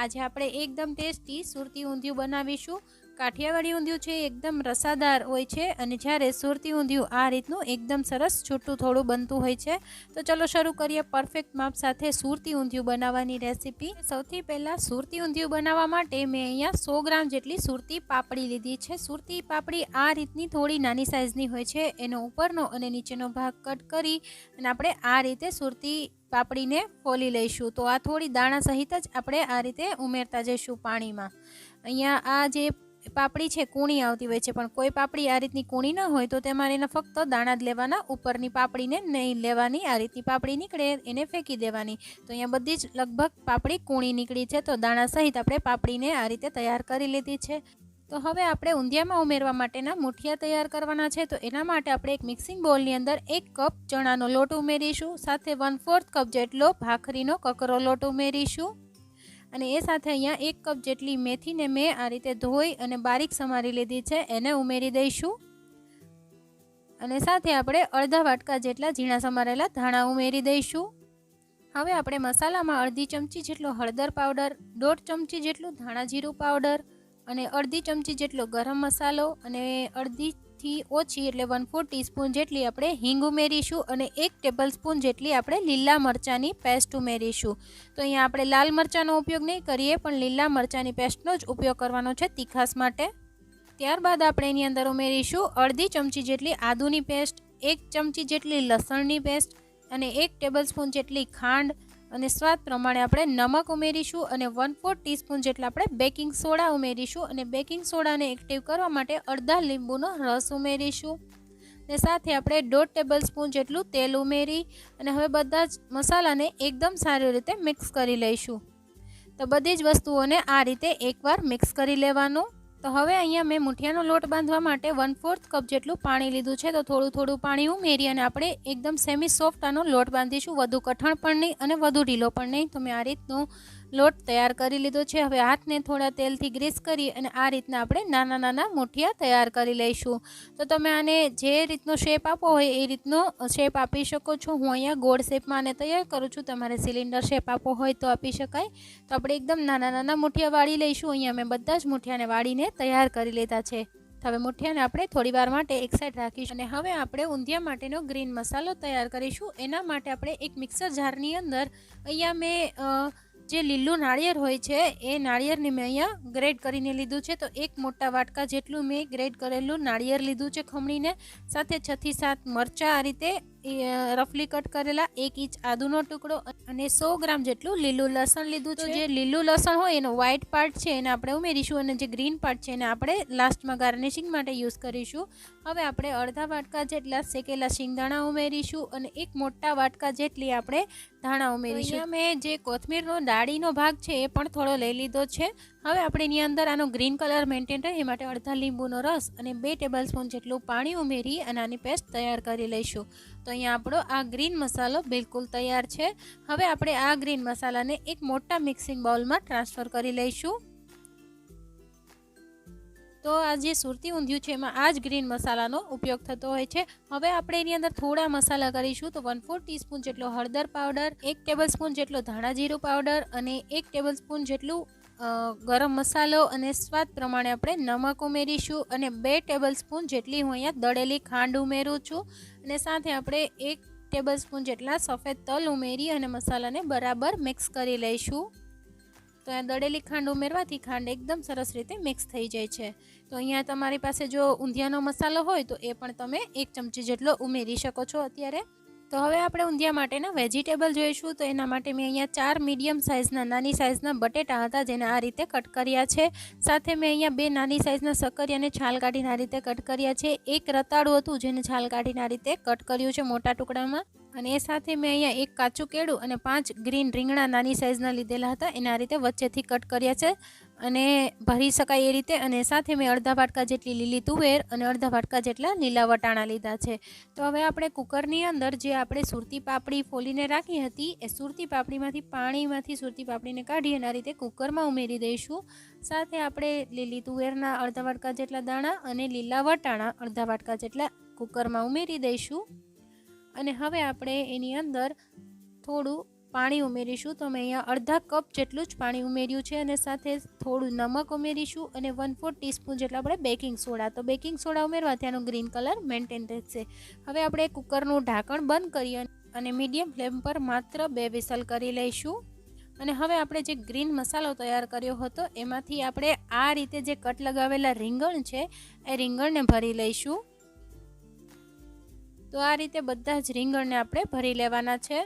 આજે આપણે એકદમ ટેસ્ટી સુરતી ઊંધિયું બનાવીશું. કાઠિયાવાડી ઊંધિયું છે એકદમ રસાદાર હોય છે અને જ્યારે સુરતી ઊંધિયું આ રીતનું એકદમ સરસ છૂટું થોડું બનતું હોય છે, તો ચલો શરૂ કરીએ પરફેક્ટ માપ સાથે સુરતી ઊંધિયું બનાવવાની રેસીપી સૌથી પહેલાં સુરતી ઊંધિયું બનાવવા માટે મેં અહીંયા સો ગ્રામ જેટલી સુરતી પાપડી લીધી છે. સુરતી પાપડી આ રીતની થોડી નાની સાઇઝની હોય છે. એનો ઉપરનો અને નીચેનો ભાગ કટ કરી અને આપણે આ રીતે સુરતી પાપડીને ફોલી લઈશું. તો આ થોડી દાણા સહિત જ આપણે આ રીતે ઉમેરતા જઈશું પાણીમાં. અહીંયા આ જે પાપડી છે, કૂણી આવતી હોય છે, પણ કોઈ પાપડી આ રીતની કૂણી ન હોય તો તેમાં એને ફક્ત દાણા જ લેવાના, ઉપરની પાપડીને નહીં લેવાની, આ રીતની પાપડી નીકળે એને ફેંકી દેવાની. તો અહીંયા બધી જ લગભગ પાપડી કૂણી નીકળી છે, તો દાણા સહિત આપણે પાપડીને આ રીતે તૈયાર કરી લીધી છે. તો હવે આપણે ઊંધિયામાં ઉમેરવા માટેના મુઠિયા તૈયાર કરવાના છે. તો એના માટે આપણે એક મિક્સિંગ બોલની અંદર એક કપ ચણાનો લોટ ઉમેરીશું, સાથે વન ફોર્થ કપ જેટલો ભાખરીનો કકરો લોટ ઉમેરીશું. અને એ સાથે અહીંયા એક કપ જેટલી મેથીને મેં આ રીતે ધોઈ અને બારીક સમારી લીધી છે, એને ઉમેરી દઈશું. અને સાથે આપણે અડધા વાટકા જેટલા ઝીણા સમારેલા ધાણા ઉમેરી દઈશું. હવે આપણે મસાલામાં અડધી ચમચી જેટલો હળદર પાવડર, દોઢ ચમચી જેટલું ધાણા જીરું પાવડર અને અડધી ચમચી જેટલો ગરમ મસાલો અને અડધીથી ઓછી એટલે વન ફોર ટીસ્પૂન જેટલી આપણે હિંગ ઉમેરીશું અને એક ટેબલ સ્પૂન જેટલી આપણે લીલા મરચાંની પેસ્ટ ઉમેરીશું. તો અહીંયા આપણે લાલ મરચાંનો ઉપયોગ નહીં કરીએ, પણ લીલા મરચાંની પેસ્ટનો જ ઉપયોગ કરવાનો છે તીખાસ માટે. ત્યારબાદ આપણે એની અંદર ઉમેરીશું અડધી ચમચી જેટલી આદુની પેસ્ટ એક ચમચી જેટલી લસણની પેસ્ટ અને એક ટેબલ સ્પૂન જેટલી ખાંડ અને સ્વાદ પ્રમાણે આપણે નમક ઉમેરીશું અને વન ફોર્થ ટીસ્પૂન જેટલા આપણે બેકિંગ સોડા ઉમેરીશું અને બેકિંગ સોડાને એક્ટિવ કરવા માટે અડધા લીંબુનો રસ ઉમેરીશું. ને સાથે આપણે દોઢ ટેબલ સ્પૂન જેટલું તેલ ઉમેરી અને હવે બધા જ મસાલાને એકદમ સારી રીતે મિક્સ કરી લઈશું. તો બધી જ વસ્તુઓને આ રીતે એકવાર મિક્સ કરી લેવાનું. તો હવે અહીંયા મેં મુઠિયાનો લોટ બાંધવા માટે વન ફોર્થ કપ જેટલું પાણી લીધું છે. તો થોડું થોડું પાણી ઉમેરી અને આપણે એકદમ સેમી સોફ્ટ આનો લોટ બાંધીશું. વધુ કઠણ પણ નહીં અને વધુ ઢીલો પણ નહીં. તો મેં આ રીતનું લોટ તૈયાર કરી લીધો છે. હવે હાથને થોડા તેલથી ગ્રીસ કરી અને આ રીતના આપણે નાના નાના મુઠિયા તૈયાર કરી લઈશું. તો તમે આને જે રીતનો શેપ આપવો હોય એ રીતનો શેપ આપી શકો છો. હું અહીંયા ગોળ શેપમાં આને તૈયાર કરું છું. તમારે સિલિન્ડર શેપ આપવો હોય તો આપી શકાય. તો આપણે એકદમ નાના નાના મુઠિયા વાળી લઈશું. અહીંયા મેં બધા જ મુઠિયાને વાળીને તૈયાર કરી લીધા છે. હવે મુઠિયાને આપણે થોડી વાર માટે એક સાઈડ રાખીશું અને હવે આપણે ઊંધિયા માટેનો ગ્રીન મસાલો તૈયાર કરીશું. એના માટે આપણે એક મિક્સર જારની અંદર અહીંયા મેં જે લીલું નાળિયેર હોય છે, એ નાળિયેરને મેં અહીંયા ગ્રેડ કરીને લીધું છે. તો એક મોટા વાટકા જેટલું મેં ગ્રેડ કરેલું નાળિયેર લીધું છે ખમણીને. સાથે છથી સાત મરચાં આ રીતે રફલી કટ કરેલા એક ઇંચ આદુનો ટુકડો અને સો ગ્રામ જેટલું લીલું લસણ લીધું છે. જે લીલું લસણ હોય એનો વ્હાઇટ પાર્ટ છે એને આપણે ઉમેરીશું અને જે ગ્રીન પાર્ટ છે એને આપણે લાસ્ટમાં ગાર્નિશિંગ માટે યુઝ કરીશું. હવે આપણે અડધા વાટકા જેટલા શેકેલા શિંગદાણા ઉમેરીશું અને એક મોટા વાટકા જેટલી આપણે ધાણા ઉમેરીશું. મેં જે કોથમીરનો ડાળીનો ભાગ છે એ પણ થોડો લઈ લીધો છે. હવે આપણે એની અંદર આનો ગ્રીન કલર મેન્ટેન રહે એ માટે અડધા લીંબુનો રસ અને બે ટેબલ સ્પૂન જેટલું પાણી ઉમેરી અને આની પેસ્ટ તૈયાર કરી લઈશું. તો અહીંયા આપણો આ ગ્રીન મસાલો બિલકુલ તૈયાર છે. હવે આપણે આ ગ્રીન મસાલાને એક મોટા મિક્સિંગ બાઉલમાં ટ્રાન્સફર કરી લઈશું. તો આ જે સુરતી ઊંધિયું છે એમાં આ જ ગ્રીન મસાલાનો ઉપયોગ થતો હોય છે. હવે આપણે એની અંદર થોડા મસાલા કરીશું તો વન ફોર ટીસ્પૂન જેટલો હળદર પાવડર એક ટેબલ સ્પૂન જેટલો ધાણા જીરું પાવડર અને એક ટેબલ સ્પૂન જેટલું ગરમ મસાલો અને સ્વાદ પ્રમાણે આપણે નમક ઉમેરીશું અને બે ટેબલ સ્પૂન જેટલી હું અહીંયા દળેલી ખાંડ ઉમેરું છું અને સાથે આપણે એક ટેબલ સ્પૂન જેટલા સફેદ તલ ઉમેરી અને મસાલાને બરાબર મિક્સ કરી લઈશું. તો અહીંયા દળેલી ખાંડ ઉમેરવાથી ખાંડ એકદમ સરસ રીતે મિક્સ થઈ જાય છે. તો અહીંયા તમારી પાસે જો ઊંધિયાનો મસાલો હોય તો એ પણ તમે એક ચમચી જેટલો ઉમેરી શકો છો અત્યારે. તો હવે આપણે ઊંધિયા માટેના વેજીટેબલ જોઈશું. તો એના માટે મેં અહીંયા ચાર મીડિયમ સાઇઝના નાની સાઇઝના બટેટા હતા જેને આ રીતે કટ કર્યા છે. સાથે મેં અહીંયા બે નાની સાઇઝના સક્કરિયાને છાલ કાઢીને આ રીતે કટ કર્યા છે. એક રતાળું હતું જેને છાલ કાઢીને આ રીતે કટ કર્યું છે મોટા ટુકડામાં. અને એ સાથે મેં અહીંયા એક કાચું કેળું અને પાંચ ગ્રીન રીંગણા નાની સાઇઝના લીધેલા હતા. એના રીતે વચ્ચેથી કટ કર્યા છે અને ભરી શકાય એ રીતે. અને સાથે મેં અડધા વાટકા જેટલી લીલી તુવેર અને અડધા વાટકા જેટલા લીલા વટાણા લીધા છે. તો હવે આપણે કુકરની અંદર જે આપણે સુરતી પાપડી ફોલીને રાખી હતી, એ સુરતી પાપડીમાંથી પાણીમાંથી સુરતી પાપડીને કાઢી આ રીતે કુકરમાં ઉમેરી દઈશું. સાથે આપણે લીલી તુવેરના અડધા વાટકા જેટલા દાણા અને લીલા વટાણા અડધા વાટકા જેટલા કુકરમાં ઉમેરી દઈશું. અને હવે આપણે એની અંદર થોડું પાણી ઉમેરીશું. તો મેં અહીંયા અડધા કપ જેટલું જ પાણી ઉમેર્યું છે અને સાથે થોડું નમક ઉમેરીશું અને વન ફોર ટીસ્પૂન જેટલા આપણે બેકિંગ સોડા તો બેકિંગ સોડા ઉમેરવાથી આનો ગ્રીન કલર મેન્ટેન રહેશે હવે આપણે કુકરનું ઢાંકણ બંધ કરીએ અને મીડિયમ ફ્લેમ પર માત્ર બે વિસલ કરી લઈશું. અને હવે આપણે જે ગ્રીન મસાલો તૈયાર કર્યો હતો, એમાંથી આપણે આ રીતે જે કટ લગાવેલા રીંગણ છે, એ રીંગણને ભરી લઈશું. તો આ રીતે બધા જ રીંગણને આપણે ભરી લેવાના છે.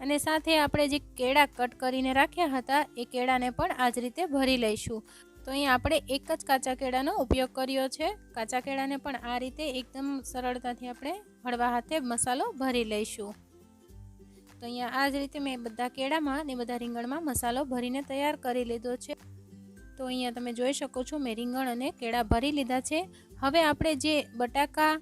અને સાથે આપણે જે કેળા કટ કરીને રાખ્યા હતા, એ કેળાને પણ આ જ રીતે ભરી લઈશું. તો અહીંયા આપણે એક જ કાચા કેળાનો ઉપયોગ કર્યો છે. કાચા કેળાને પણ આ રીતે એકદમ સરળતાથી આપણે હળવા હાથે મસાલો ભરી લઈશું. તો અહીંયા આ જ રીતે મેં બધા કેળામાં ને બધા રીંગણમાં મસાલો ભરીને તૈયાર કરી લીધો છે. તો અહીંયા તમે જોઈ શકો છો મેં રીંગણ અને કેળા ભરી લીધા છે. હવે આપણે જે બટાકા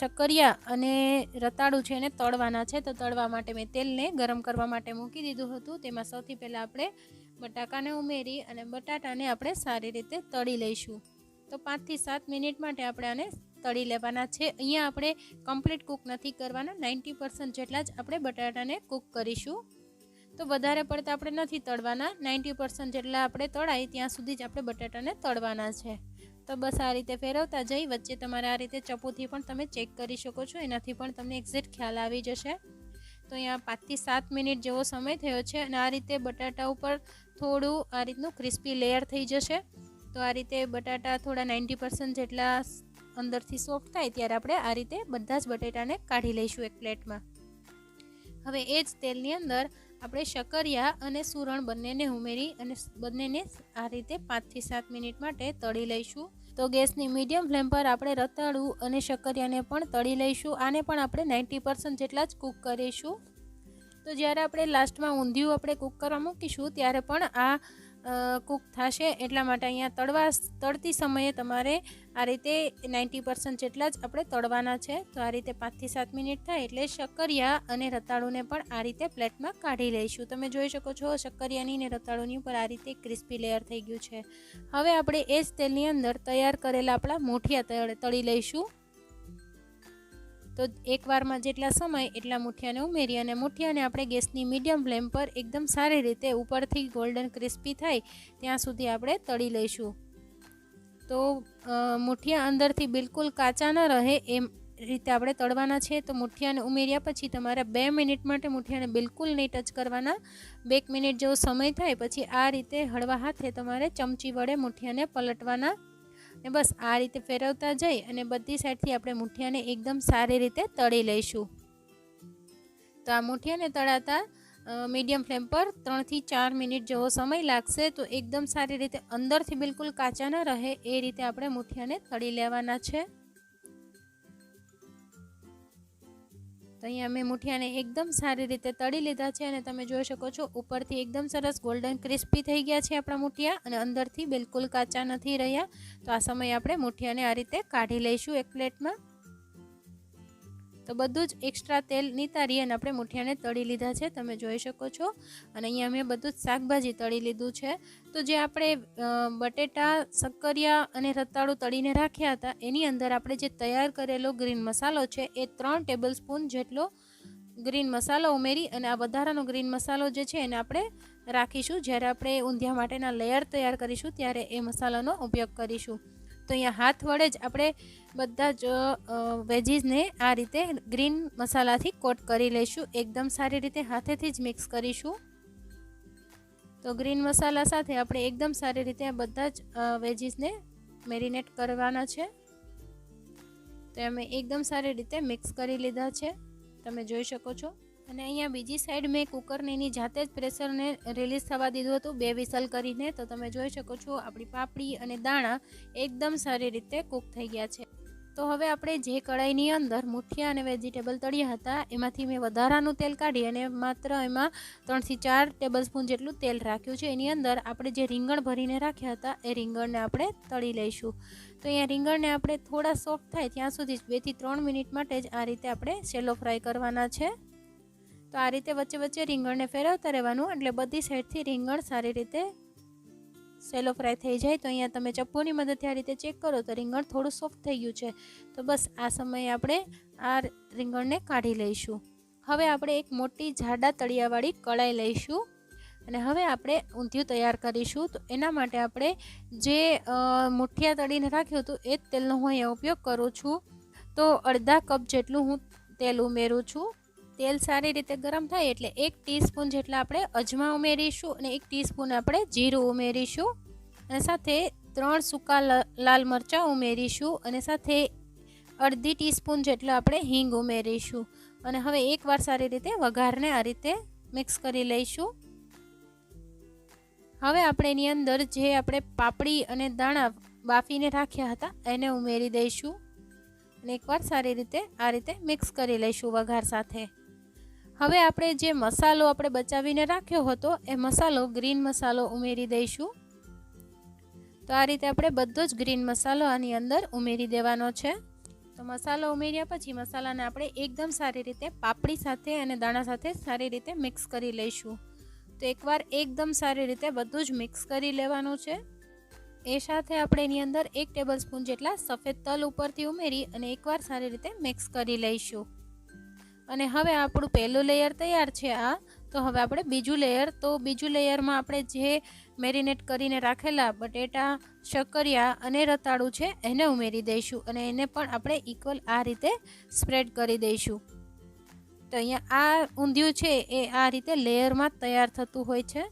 શક્કરિયા અને રતાળું છે એને તળવાના છે. તો તળવા માટે મેં તેલને ગરમ કરવા માટે મૂકી દીધું હતું. તેમાં સૌથી પહેલાં આપણે બટાકાને ઉમેરી અને બટાટાને આપણે સારી રીતે તળી લઈશું. તો પાંચથી સાત મિનિટ માટે આપણે આને તળી લેવાના છે. અહીંયા આપણે કમ્પ્લીટ કૂક નથી કરવાના. નાઇન્ટી પર્સન્ટ જેટલા જ આપણે બટાટાને કૂક કરીશું. તો વધારે પડતા આપણે નથી તળવાના. નાઇન્ટી પર્સન્ટ જેટલા આપણે તળાય ત્યાં સુધી જ આપણે બટાટાને તળવાના છે. તો બસ આ રીતે ફેરવતા જઈ. વચ્ચે તમારે આ રીતે ચપ્પુથી પણ તમે ચેક કરી શકો છો. એનાથી પણ તમને એક્ઝેક્ટ ખ્યાલ આવી જશે. તો અહીંયા પાંચથી સાત મિનિટ જેવો સમય થયો છે અને આ રીતે બટાટા ઉપર થોડું આ રીતનું ક્રિસ્પી લેયર થઈ જશે. તો આ રીતે બટાટા થોડા નાઇન્ટી જેટલા અંદરથી સોફ્ટ થાય ત્યારે આપણે આ રીતે બધા જ બટેટાને કાઢી લઈશું એક પ્લેટમાં. હવે એ જ તેલની અંદર આપણે શક્કરિયા અને સુરણ બંનેને ઉમેરી અને બંનેને આ રીતે પાંચથી સાત મિનિટ માટે તળી લઈશું. તો ગેસની મીડિયમ ફ્લેમ પર આપણે રતાળું અને શક્કરિયાને પણ તળી લઈશું. આને પણ આપણે નાઇન્ટી પર્સન્ટ જેટલા જ કૂક કરીશું. તો જ્યારે આપણે લાસ્ટમાં ઊંધિયું આપણે કૂક કરવા મૂકીશું, ત્યારે પણ આ કૂક થશે. એટલા માટે અહીંયા તળવા, તળતી સમયે તમારે આ રીતે નાઇન્ટી પર્સન્ટ જેટલા જ આપણે તળવાના છે. તો આ રીતે પાંચથી સાત મિનિટ થાય એટલે શક્કરિયા અને રતાળુને પણ આ રીતે પ્લેટમાં કાઢી લઈશું. તમે જોઈ શકો છો શક્કરિયાની ને રતાળુની ઉપર આ રીતે ક્રિસ્પી લેયર થઈ ગયું છે. હવે આપણે એ જ તેલની અંદર તૈયાર કરેલા આપણા મોઠિયા તળી લઈશું. તો એકવારમાં જેટલા સમય, એટલા મુઠિયાને ઉમેરી અને મુઠિયાને આપણે ગેસની મીડિયમ ફ્લેમ પર એકદમ સારી રીતે ઉપરથી ગોલ્ડન ક્રિસ્પી થાય ત્યાં સુધી આપણે તળી લઈશું. તો મુઠિયા અંદરથી બિલકુલ કાચા ન રહે એમ રીતે આપણે તળવાના છે. તો મુઠિયાને ઉમેર્યા પછી તમારે બે મિનિટ માટે મુઠિયાને બિલકુલ નહીં ટચ કરવાના. બે મિનિટ જેવો સમય થાય પછી આ રીતે હળવા હાથે તમારે ચમચી વડે મુઠિયાને પલટવાના ને બસ આ રીતે ફેરવતા જઈ અને બધી સાઈડથી આપણે મુઠિયાને એકદમ સારી રીતે તળી લઈશું. તો આ મુઠિયાને તળાતા મીડિયમ ફ્લેમ પર ત્રણથી ચાર મિનિટ જેવો સમય લાગશે તો એકદમ સારી રીતે અંદરથી બિલકુલ કાચા ન રહે એ રીતે આપણે મુઠિયાને તળી લેવાના છે. તો અહીંયા મેં મુઠિયાને એકદમ સારી રીતે તળી લીધા છે અને તમે જોઈ શકો છો, ઉપરથી એકદમ સરસ ગોલ્ડન ક્રિસ્પી થઈ ગયા છે આપણા મુઠિયા અને અંદરથી બિલકુલ કાચા નથી રહ્યા. તો આ સમયે આપણે મુઠિયાને આ રીતે કાઢી લઈશું એક પ્લેટમાં. તો બધું જ એક્સ્ટ્રા તેલ નિતારી અને આપણે મુઠિયાને તળી લીધા છે. તમે જોઈ શકો છો. અને અહીંયા મેં બધું જ શાકભાજી તળી લીધું છે. તો જે આપણે બટેટા, શક્કરિયા અને રતાળું તળીને રાખ્યા હતા, એની અંદર આપણે જે તૈયાર કરેલો ગ્રીન મસાલો છે, એ ત્રણ ટેબલ સ્પૂન જેટલો ગ્રીન મસાલો ઉમેરી અને આ વધારાનો ગ્રીન મસાલો જે છે એને આપણે રાખીશું. જ્યારે આપણે ઊંધિયા માટેના લેયર તૈયાર કરીશું, ત્યારે એ મસાલાનો ઉપયોગ કરીશું. તો અહીંયા હાથ વડે જ આપણે બધા જ વેજીસને આ રીતે ગ્રીન મસાલાથી કોટ કરી લઈશું. એકદમ સારી રીતે હાથેથી જ મિક્સ કરીશું. તો ગ્રીન મસાલા સાથે આપણે એકદમ સારી રીતે આ બધા જ વેજીસને મેરિનેટ કરવાના છે. તો અમે એકદમ સારી રીતે મિક્સ કરી લીધા છે. તમે જોઈ શકો છો. અને અહીંયા બીજી સાઈડ મેં કુકરને એની જાતે જ પ્રેશરને રિલીઝ થવા દીધું હતું. બે વિસલ કરીને. તો તમે જોઈ શકો છો, આપણી પાપડી અને દાણા એકદમ સારી રીતે કૂક થઈ ગયા છે. તો હવે આપણે જે કડાઈની અંદર મુઠિયા અને વેજીટેબલ તળ્યા હતા, એમાંથી મેં વધારાનું તેલ કાઢી અને માત્ર એમાં ત્રણથી ચાર ટેબલ સ્પૂન જેટલું તેલ રાખ્યું છે. એની અંદર આપણે જે રીંગણ ભરીને રાખ્યા હતા, એ રીંગણને આપણે તળી લઈશું. તો અહીંયા રીંગણને આપણે થોડા સોફ્ટ થાય ત્યાં સુધી બેથી ત્રણ મિનિટ માટે જ આ રીતે આપણે સેલો ફ્રાય કરવાના છે. તો આ રીતે વચ્ચે વચ્ચે રીંગણને ફેરવતા રહેવાનું. એટલે બધી સાઈડથી રીંગણ સારી રીતે સેલો ફ્રાય થઈ જાય. તો અહીંયા તમે ચપ્પુની મદદથી આ રીતે ચેક કરો તો રીંગણ થોડું સોફ્ટ થઈ ગયું છે. તો બસ આ સમયે આપણે આ રીંગણને કાઢી લઈશું. હવે આપણે એક મોટી જાડા તળિયાવાળી કળાઈ લઈશું અને હવે આપણે ઊંધિયું તૈયાર કરીશું. તો એના માટે આપણે જે મુઠિયા તળીને રાખ્યું હતું એ જ તેલનો હું અહીંયા ઉપયોગ કરું છું. તો અડધા કપ જેટલું હું તેલ ઉમેરું છું. તેલ સારી રીતે ગરમ થાય એટલે એક ટીસ્પૂન જેટલા આપણે અજમા ઉમેરીશું અને એક ટીસ્પૂન આપણે જીરું ઉમેરીશું. અને સાથે ત્રણ સૂકા લાલ મરચાં ઉમેરીશું અને સાથે અડધી ટીસ્પૂન જેટલા આપણે હિંગ ઉમેરીશું. અને હવે એકવાર સારી રીતે વઘારને આ રીતે મિક્સ કરી લઈશું. હવે આપણે એની અંદર જે આપણે પાપડી અને દાણા બાફીને રાખ્યા હતા એને ઉમેરી દઈશું. અને એકવાર સારી રીતે આ રીતે મિક્સ કરી લઈશું વઘાર સાથે. હવે આપણે જે મસાલો આપણે બચાવીને રાખ્યો હતો, એ મસાલો ગ્રીન મસાલો ઉમેરી દઈશું. તો આ રીતે આપણે બધો જ ગ્રીન મસાલો આની અંદર ઉમેરી દેવાનો છે. તો મસાલો ઉમેર્યા પછી મસાલાને આપણે એકદમ સારી રીતે પાપડી સાથે અને દાણા સાથે સારી રીતે મિક્સ કરી લઈશું. તો એકવાર એકદમ સારી રીતે બધું જ મિક્સ કરી લેવાનું છે. એ સાથે આપણે એની અંદર એક ટેબલ સ્પૂન જેટલા સફેદ તલ ઉપરથી ઉમેરી અને એકવાર સારી રીતે મિક્સ કરી લઈશું. અને હવે આપણું પહેલું લેયર તૈયાર છે આ. તો હવે આપણે બીજું લેયર તો બીજું લેયરમાં આપણે જે મેરિનેટ કરીને રાખેલા બટેટા, શક્કરિયા અને રતાળું છે, એને ઉમેરી દઈશું અને એને પણ આપણે ઇક્વલ આ રીતે સ્પ્રેડ કરી દઈશું. તો અહીંયા આ ઊંધિયું છે, એ આ રીતે લેયરમાં તૈયાર થતું હોય છે.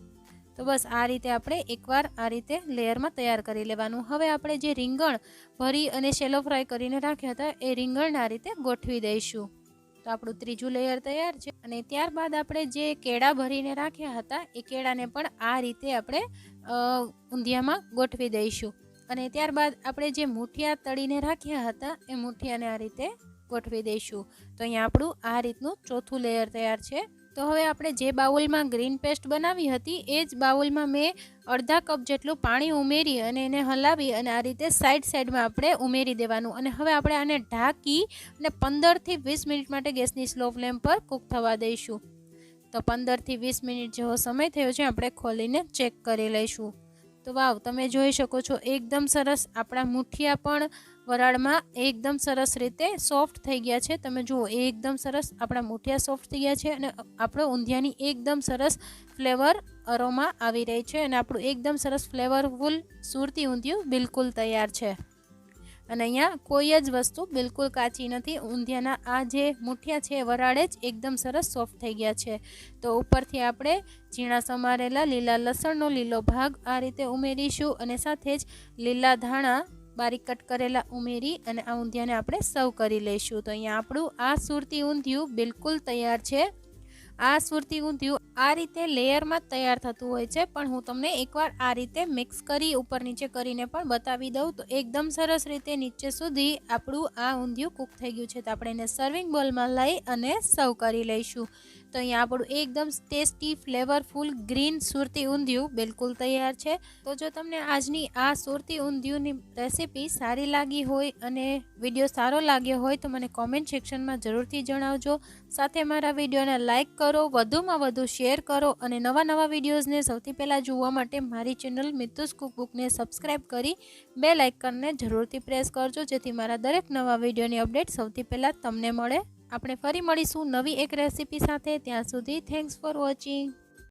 તો બસ આ રીતે આપણે એકવાર આ રીતે લેયરમાં તૈયાર કરી લેવાનું. હવે આપણે જે રીંગણ ભરી અને શેલો ફ્રાય કરીને રાખ્યા હતા, એ રીંગણ આ રીતે ગોઠવી દઈશું. તો આપણું ત્રીજું લેયર તૈયાર છે. અને ત્યારબાદ આપણે જે કેળા ભરીને રાખ્યા હતા, એ કેળાને પણ આ રીતે આપણે ઊંધિયામાં ગોઠવી દઈશું. અને ત્યારબાદ આપણે જે મૂઠિયા તળીને રાખ્યા હતા, એ મૂઠિયાને આ રીતે ગોઠવી દઈશું. તો અહીંયા આપણું આ રીતનું ચોથું લેયર તૈયાર છે. તો હવે આપણે જે બાઉલમાં ગ્રીન પેસ્ટ બનાવી હતી, એ જ બાઉલમાં મેં અડધા કપ જેટલું પાણી ઉમેરી અને એને હલાવી અને આ રીતે સાઈડ સાઈડમાં આપણે ઉમેરી દેવાનું. અને હવે આપણે આને ઢાંકી અને પંદરથી વીસ મિનિટ માટે ગેસની સ્લો ફ્લેમ પર કૂક થવા દઈશું. તો પંદરથી વીસ મિનિટ જેવો સમય થયો છે, આપણે ખોલીને ચેક કરી લઈશું. તો વાવ, તમે જોઈ શકો છો, એકદમ સરસ આપણા મુઠિયા પણ વરાળમાં એકદમ સરસ રીતે સોફ્ટ થઈ ગયા છે. તમે જુઓ, એ એકદમ સરસ આપણા મૂઠિયા સોફ્ટ થઈ ગયા છે અને આપણો ઊંધિયાની એકદમ સરસ ફ્લેવર અરોમાં આવી રહી છે અને આપણું એકદમ સરસ ફ્લેવરફુલ સુરતી ઊંધિયું બિલકુલ તૈયાર છે. અને અહીંયા કોઈ જ વસ્તુ બિલકુલ કાચી નથી. ઊંધિયાના આ જે મુઠિયા છે વરાળે જ એકદમ સરસ સોફ્ટ થઈ ગયા છે. તો ઉપરથી આપણે ઝીણા સમારેલા લીલા લસણનો લીલો ભાગ આ રીતે ઉમેરીશું અને સાથે જ લીલા ધાણા બારીક કટ કરેલા ઉમેરી અને આ ઊંધિયાને આપણે સર્વ કરી લઈશું. તો અહીંયા આપણું આ સુરતી ઊંધિયું બિલકુલ તૈયાર છે. આ સુરતી ઊંધિયું આ રીતે લેયરમાં તૈયાર થતું હોય છે, પણ હું તમને એકવાર આ રીતે મિક્સ કરી ઉપર નીચે કરીને પણ બતાવી દઉં. તો એકદમ સરસ રીતે નીચે સુધી આપણું આ ઊંધિયું કૂક થઈ ગયું છે. તો આપણે એને સર્વિંગ બોલમાં લઈ અને સર્વ કરી લઈશું. તો અહીંયા આપણું એકદમ tasty, flavourful green Surti undhiyu બિલકુલ તૈયાર છે. તો જો તમને આજની આ સુરતી ઊંધિયુંની રેસીપી સારી લાગી હોય અને વીડિયો સારો લાગ્યો હોય તો મને કોમેન્ટ સેક્શનમાં જરૂરથી જણાવજો. સાથે મારા વિડીયોને લાઇક કરો, વધુમાં વધુ શેર કરો અને નવા નવા વિડીયોઝને સૌથી પહેલાં જોવા માટે મારી ચેનલ મિતુસ કુકબુકને સબસ્ક્રાઈબ કરી બે લાઇકનને જરૂરથી પ્રેસ કરજો જેથી મારા દરેક નવા વિડીયોની અપડેટ સૌથી પહેલાં તમને મળે. આપણે ફરી મળીશું નવી એક રેસીપી સાથે. ત્યાં સુધી થેન્ક્સ ફોર વોચિંગ